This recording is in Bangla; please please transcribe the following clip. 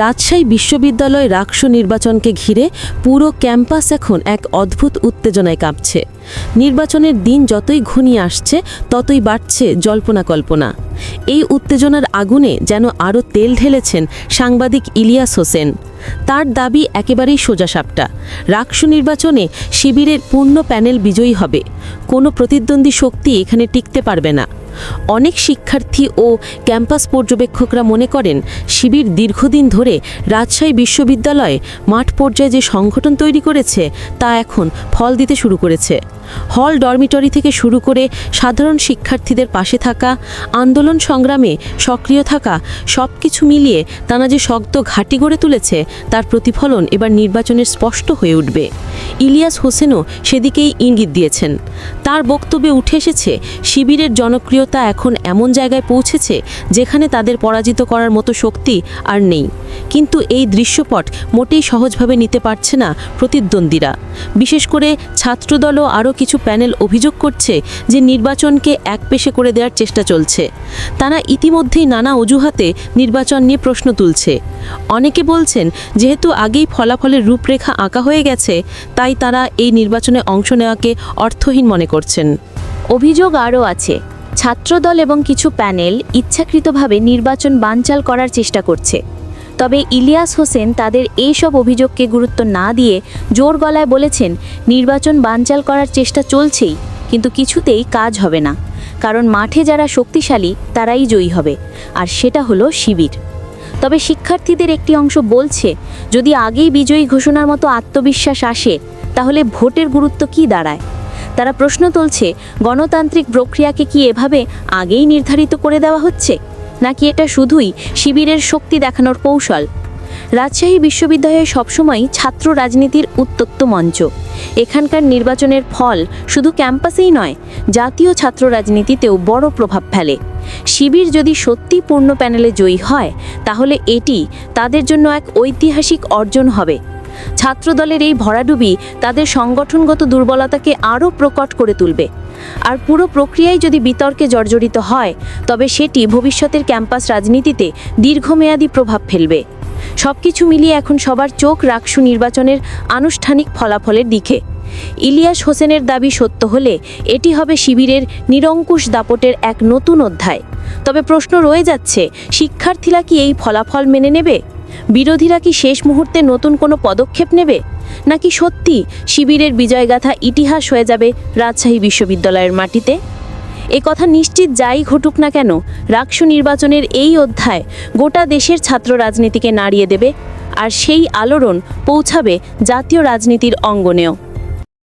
রাজশাহী বিশ্ববিদ্যালয় রাকসু নির্বাচনকে ঘিরে পুরো ক্যাম্পাস এখন এক অদ্ভুত উত্তেজনায় কাঁপছে। নির্বাচনের দিন যতই ঘনিয়ে আসছে, ততই বাড়ছে জল্পনা কল্পনা। এই উত্তেজনার আগুনে যেন আরও তেল ঢেলেছেন সাংবাদিক ইলিয়াস হোসেন। তার দাবি একেবারেই সোজাসাপটা রাকসু নির্বাচনে শিবিরের পূর্ণ প্যানেল বিজয়ী হবে। কোনো প্রতিদ্বন্দ্বী শক্তি এখানে টিকতে পারবে না। অনেক শিক্ষার্থী ও ক্যাম্পাস পর্যবেক্ষকরা মনে করেন শিবির দীর্ঘদিন ধরে রাজশাহী বিশ্ববিদ্যালয়ে মাঠ পর্যায়ে যে সংগঠন তৈরি করেছে তা এখন ফল দিতে শুরু করেছে। হল ডরমিটরি থেকে শুরু করে সাধারণ শিক্ষার্থীদের পাশে থাকা, আন্দোলন সংগ্রামে সক্রিয় থাকা সব কিছু মিলিয়ে তারা যে শক্ত ঘাঁটি গড়ে তুলেছে, তার প্রতিফলন এবার নির্বাচনের স্পষ্ট হয়ে উঠবে। ইলিয়াস হোসেনও সেদিকেই ইঙ্গিত দিয়েছেন। তার বক্তব্যে উঠে এসেছে, শিবিরের জনপ্রিয়তা এখন এমন জায়গায় পৌঁছেছে যেখানে তাদের পরাজিত করার মতো শক্তি আর নেই। কিন্তু এই দৃশ্যপট মোটেই সহজভাবে নিতে পারছে না প্রতিদ্বন্দ্বীরা। বিশেষ করে ছাত্রদলও আরও কিছু প্যানেল অভিযোগ করছে যে নির্বাচনকে একপেশে করে দেওয়ার চেষ্টা চলছে। তারা ইতিমধ্যেই নানা অজুহাতে নির্বাচন নিয়ে প্রশ্ন তুলছে। অনেকে বলছেন, যেহেতু আগেই ফলাফলের রূপরেখা আঁকা হয়ে গেছে তাই তারা এই নির্বাচনে অংশ নেওয়াকে অর্থহীন মনে করছেন। অভিযোগ আরও আছে, ছাত্রদল এবং কিছু প্যানেল ইচ্ছাকৃতভাবে নির্বাচন বানচাল করার চেষ্টা করছে। তবে ইলিয়াস হোসেন তাদের এইসব অভিযোগকে গুরুত্ব না দিয়ে জোর গলায় বলেছেন, নির্বাচন বানচাল করার চেষ্টা চলছেই, কিন্তু কিছুতেই কাজ হবে না। কারণ মাঠে যারা শক্তিশালী, তারাই জয়ী হবে। আর সেটা হলো শিবির। তবে শিক্ষার্থীদের একটি অংশ বলছে, যদি আগেই বিজয়ী ঘোষণার মতো আত্মবিশ্বাস আসে, তাহলে ভোটের গুরুত্ব কি দাঁড়ায়? তারা প্রশ্ন তুলছে, গণতান্ত্রিক প্রক্রিয়াকে কি এভাবে আগেই নির্ধারিত করে দেওয়া হচ্ছে? নাকি এটা শুধুই শিবিরের শক্তি দেখানোর কৌশল? রাজশাহী বিশ্ববিদ্যালয়ে সবসময় ছাত্র রাজনীতির উত্তপ্ত মঞ্চ। এখানকার নির্বাচনের ফল শুধু ক্যাম্পাসেই নয়, জাতীয় ছাত্র রাজনীতিতেও বড় প্রভাব ফেলে। শিবির যদি সত্যি পূর্ণ প্যানেলে জয়ী হয়, তাহলে এটি তাদের জন্য এক ঐতিহাসিক অর্জন হবে। ছাত্রদলের এই ভরাডুবি তাদের সংগঠনগত দুর্বলতাকে আরও প্রকট করে তুলবে। আর পুরো প্রক্রিয়ায় যদি বিতর্কে জর্জরিত হয়, তবে সেটি ভবিষ্যতের ক্যাম্পাস রাজনীতিতে দীর্ঘমেয়াদী প্রভাব ফেলবে। সবকিছু মিলিয়ে এখন সবার চোখ রাখসু নির্বাচনের আনুষ্ঠানিক ফলাফলের দিকে। ইলিয়াস হোসেনের দাবি সত্য হলে এটি হবে শিবিরের নিরঙ্কুশ দাপটের এক নতুন অধ্যায়। তবে প্রশ্ন রয়ে যাচ্ছে, শিক্ষার্থীরা কি এই ফলাফল মেনে নেবে? বিরোধীরা কি শেষ মুহূর্তে নতুন কোনো পদক্ষেপ নেবে? নাকি সত্যি শিবিরের বিজয়গাথা ইতিহাস হয়ে যাবে রাজশাহী বিশ্ববিদ্যালয়ের মাটিতে? এ কথা নিশ্চিত যাই ঘটুক না কেন রাকসু নির্বাচনের এই অধ্যায় গোটা দেশের ছাত্র রাজনীতিকে নাড়িয়ে দেবে আর সেই আলোড়ন পৌঁছাবে জাতীয় রাজনীতির অঙ্গনেও।